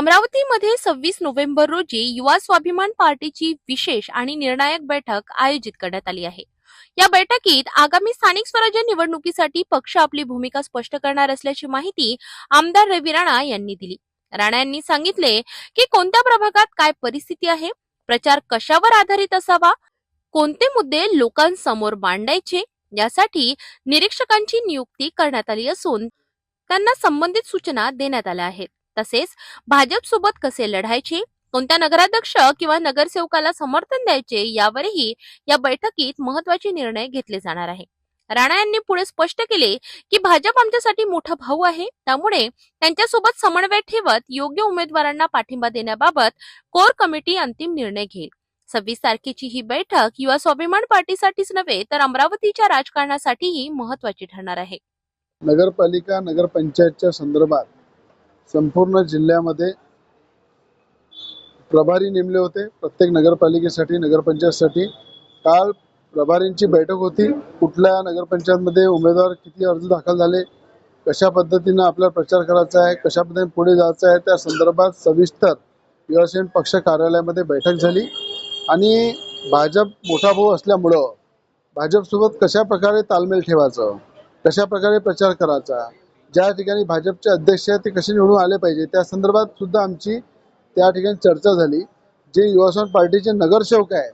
अमरावतीमध्ये सव्वीस नोव्हेंबर रोजी युवा स्वाभिमान पार्टीची विशेष आणि निर्णायक बैठक आयोजित करण्यात आली आहे. या बैठकीत आगामी स्थानिक स्वराज्य निवडणुकीसाठी पक्ष आपली भूमिका स्पष्ट करणार असल्याची माहिती आमदार रवी राणा यांनी दिली. राणा यांनी सांगितले की कोणत्या प्रभागात काय परिस्थिती आहे? प्रचार कशावर आधारित असावा? कोणते मुद्दे लोकांसमोर मांडायचे? यासाठी निरीक्षकांची नियुक्ती करण्यात आली असून त्यांना संबंधित सूचना देण्यात आल्या आहेत. तसेच भाजपसोबत कसे लढायचे कोणत्या नगराध्यक्ष किंवा नगरसेवकाला समर्थन द्यायचे यावरही या बैठकीत महत्त्वाचे निर्णय घेतले जाणार आहे. राणा यांनी पुढे स्पष्ट केले की भाजप आमच्यासाठी मोठा भाऊ आहे त्यामुळे त्यांच्यासोबत समन्वय ठेवत योग्य उमेदवारांना पाठिंबा देण्याबाबत कोर कमिटी अंतिम निर्णय घेईल. सव्वीस तारखेची ही बैठक युवा स्वाभिमान पार्टीसाठीच नव्हे तर अमरावतीच्या राजकारणासाठीही महत्वाची ठरणार आहे. नगरपालिका नगरपंचायतच्या संदर्भात संपूर्ण जिल्ह्यामध्ये प्रभारी नेमले होते. प्रत्येक नगरपालिकेसाठी नगरपंचायतसाठी. काल प्रभारींची बैठक होती. कुठल्या नगरपंचायतमध्ये उमेदवार किती अर्ज दाखल झाले? कशा पद्धतीनं आपल्याला प्रचार करायचा आहे? कशा पद्धतीने पुढे जायचं आहे? त्या संदर्भात सविस्तर युवासेन पक्ष कार्यालयामध्ये बैठक झाली. आणि भाजप मोठा भाऊ असल्यामुळं भाजपसोबत कशा प्रकारे तालमेल ठेवायचं? कशा प्रकारे प्रचार करायचा? ज्या ठिकाणी भाजपचे अध्यक्ष आहेत ते कसे निवडून आले पाहिजे? त्या संदर्भात सुद्धा आमची त्या ठिकाणी चर्चा झाली. जे युवासन पार्टीचे नगरसेवक आहे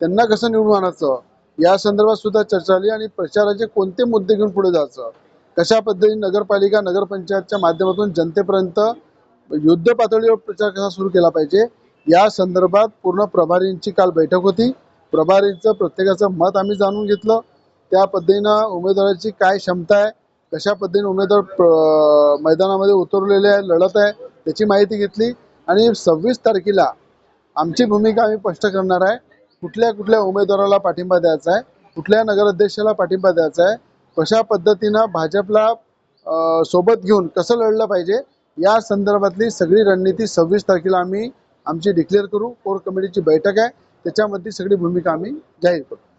त्यांना कसं निवडून आणायचं? या संदर्भात सुद्धा चर्चा झाली आणि प्रचाराचे कोणते मुद्दे घेऊन पुढे जायचं? कशा पद्धतीने नगरपालिका नगरपंचायतच्या माध्यमातून जनतेपर्यंत युद्ध पातळीवर प्रचार कसा सुरू केला पाहिजे? या संदर्भात पूर्ण प्रभारींची काल बैठक होती. प्रभारींचं प्रत्येकाचं मत आम्ही जाणून घेतलं. त्या पद्धतीनं उमेदवाराची काय क्षमता आहे कशा पद्धतीने उमेदवार प्र- मैदानामध्ये उतरलेले आहे लढत आहे त्याची माहिती घेतली. आणि सव्वीस तारखेला आमची भूमिका आम्ही स्पष्ट करणार आहे. कुठल्या कुठल्या उमेदवाराला पाठिंबा द्यायचा आहे कुठल्या नगराध्यक्षाला पाठिंबा द्यायचा आहे कशा पद्धतीनं भाजपला सोबत घेऊन कसं लढलं पाहिजे या संदर्भातली सगळी रणनीती सव्वीस तारखेला आम्ही आमची डिक्लेअर करू. कोर कमिटीची बैठक आहे. त्याच्यामध्ये सगळी भूमिका आम्ही जाहीर करू.